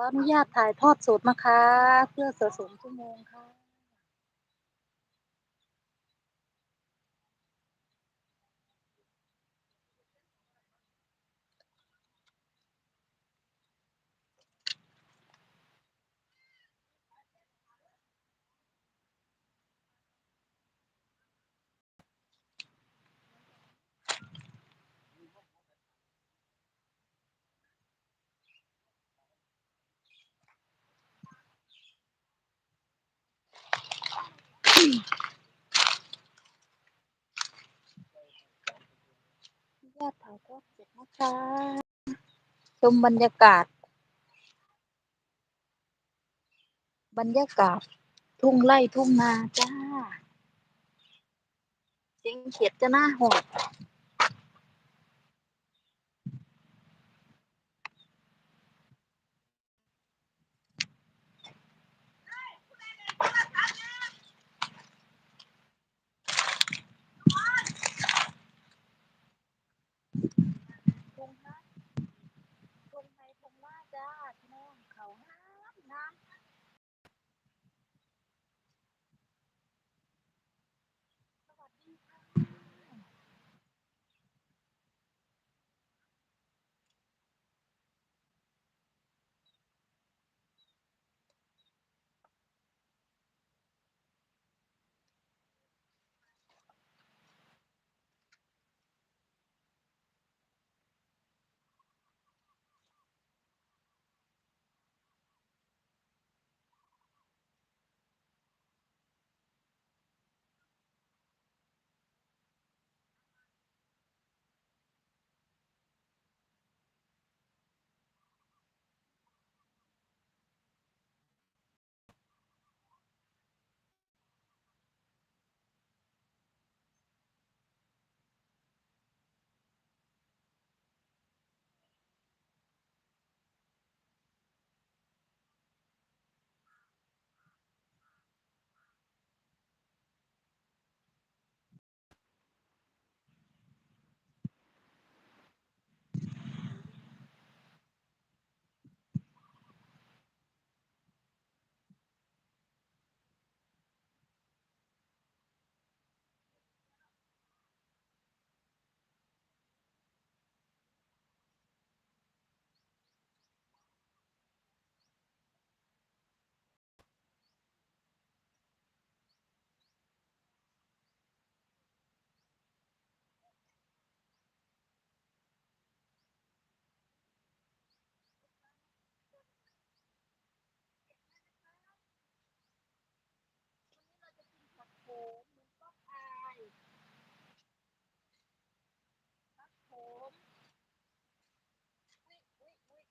ออนุญาตถ่ายทอดสดนะคะ เพื่อสะสมชั่วโมงค่ะ ญาติถ่ายทอดสดนะคะชมบรรยากาศ บรรยากาศ ทุ่งไร่ทุ่งนาจ้าเสียงเขียดจะหน้าหด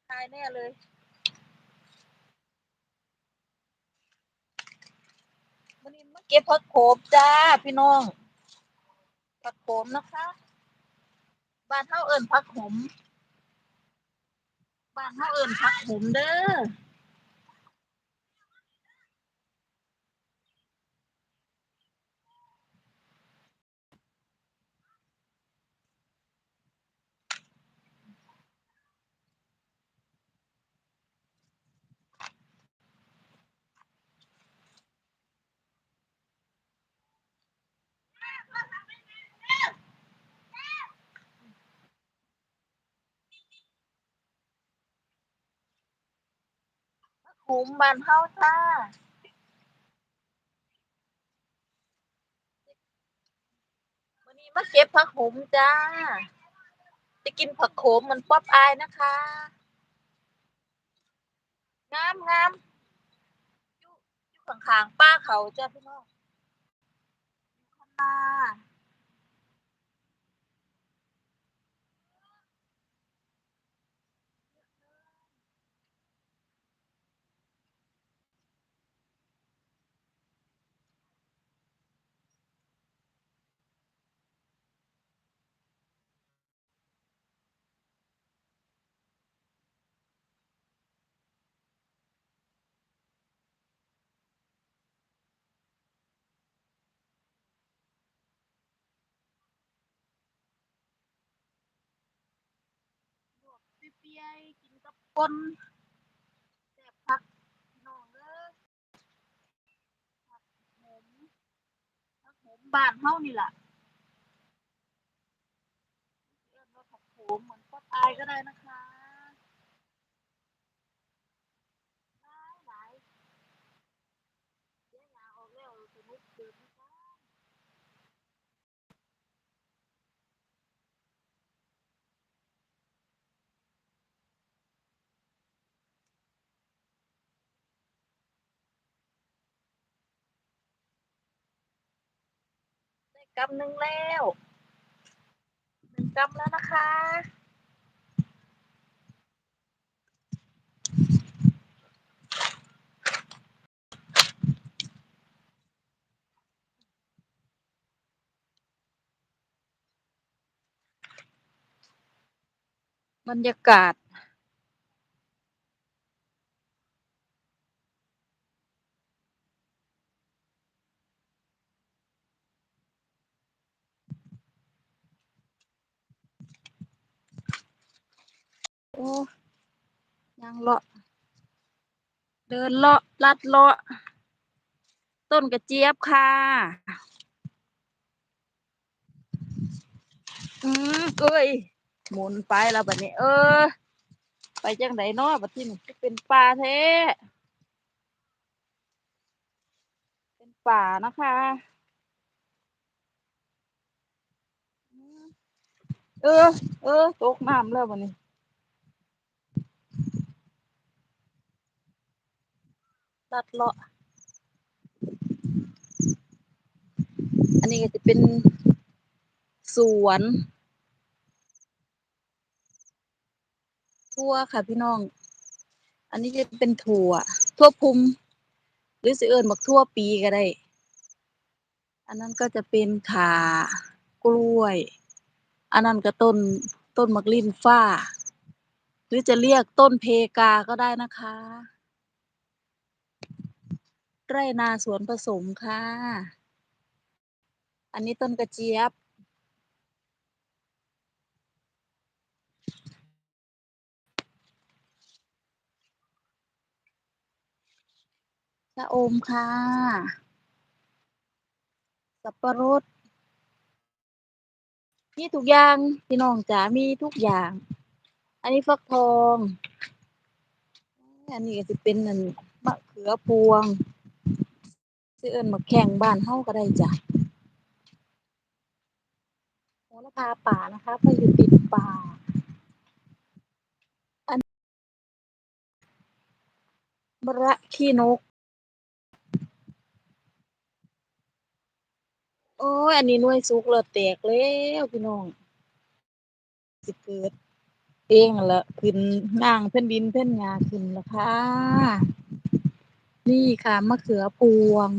ตายแน่เลย วันนี้มาเก็บผักโขมจ้าพี่น้อง ผักโขมนะคะ บ้านเท่าเอิญผักขม บ้านเท่าเอิญผักขมเด้อ ผักขมบ้านเฮาจ้าวันนี้มาเก็บผักขมจ้า จะกินผักโขมเหมันป๊อปอายนะคะ งามงามอยู่อยู่ข้างๆป้าเขาจ้าพี่น้องค่ะ ใหญ่กินกับปนแซ่บพักนอนเด้อผักหอมผักหอมบานเท่านี่แหละเรว่าผักโมเหมือนก็ตายก็ได้นะคะหลายๆเดี๋ยวหาเอาแล้วสนุกเกิน กำหนึ่งแล้วหนึ่งกำแล้วนะคะ บรรยากาศ โอ้ยังเลาะ เดินเลาะลัดเลาะ ต้นกระเจี๊ยบค่ะ อืมเอ้ย หมุนไปแล้วบัดนี้ เออ ไปจังไดเนาะบัดที่นี่เป็นป่าแท้ เป็นป่านะคะเออ เออ ตกน้ำแล้วบัดนี้ ลัดเลาะ อันนี้ก็จะเป็นสวนทั่วค่ะพี่น้อง อันนี้จะเป็นถั่ว ทั่วพุมหรือสิเอิญบักทั่วปีก็ได้ อันนั้นก็จะเป็นขากล้วย อันนั้นก็ต้นต้นมักลิ้นฟ้า หรือจะเรียกต้นเพกาก็ได้นะคะ ไร่นาสวนผสมค่ะ อันนี้ต้นกระเจี๊ยบ ชะอมค่ะ สับปะรดมีทุกอย่างพี่น้องจ๋ามีทุกอย่าง อันนี้ฟักทอง อันนี้ก็สิเป็นนั่นมะเขือพวง สิเอิ้นมะแข้งบ้านเฮาก็ได้จ้ะโหระพาป่านะคะเพราะอยู่ติดป่าอันมระขี้นก โอ้ยอันนี้หน่วยสุกแล้วแตกแล้วพี่น้องสิเกิดเองละขึ้นน้างแผ่นดินแผ่นหญ้าขึ้นแล้วค่ะ นี่ค่ะ มะเขือพวง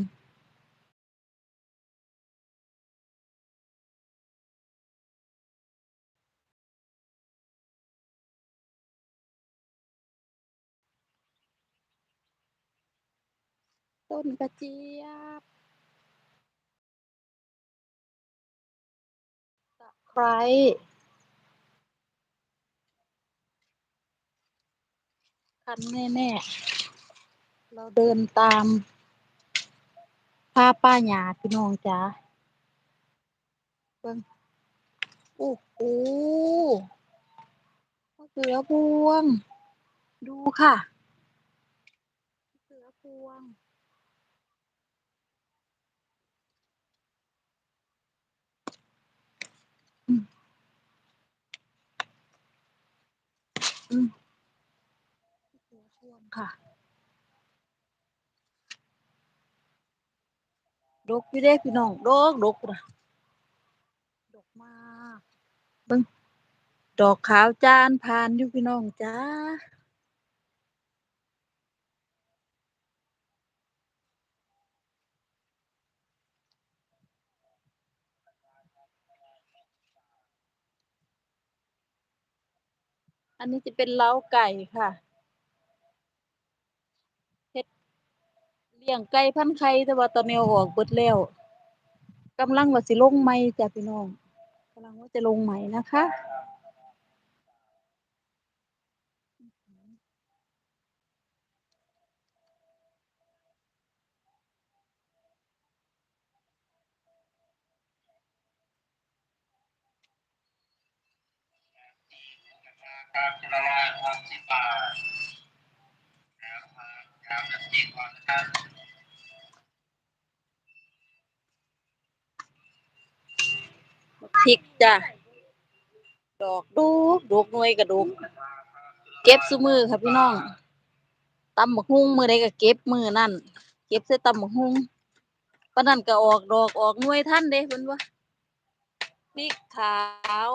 ต้นกระเจี๊ยบตะไคร้คันแน่ ๆ เราเดินตามผ้าป้าหญ้าพี่น้องจ๋าเบิ่งโอ้โฮมะเขือพวง ดูค่ะมะเขือพวงอืมอืมมะเขือพวงค่ะ ดกอยู่เดะพี่น้องดกดกนะดกมากเบิ่งดอกขาวจานพานอยู่พี่น้องจ๋าอันนี้จะเป็นเล้าไก่ค่ะ เลี้ยงไก่พันไข่แต่ว่าตอนนี้ออกเบิดแล้วกำลังว่าสิลงไม่จ้ะพี่น้องกำลังว่าจะลงไม้นะคะอะไพริกจ้ะดอกดูดกหน่วยก็ดกเก็บซุมือค่ะพี่น้องตำบักหุ่งมือใดก็เก็บมือนั้นเก็บใส่ตำบักหุ่งปานนั้นก็ออกดอกออกหน่วยทันเดะเพิ่นว่าพริกขาว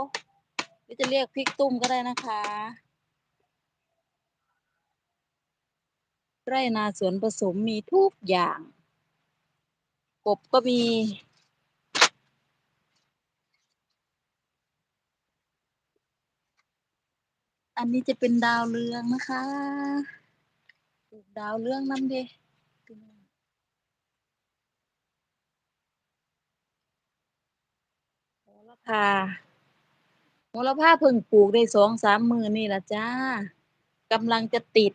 หรือจะเรียกพริกตุ้มก็ได้นะคะไร่นาสวนผสมมีทุกอย่าง กบก็มี อันนี้จะเป็นดาวเรืองนะคะปลูกดาวเรืองนำเดะพี่น้องโหระพาโหระพาเพิ่งปลูกได้สองสามมื้อนี่ล่ะจ้ากำลังจะติด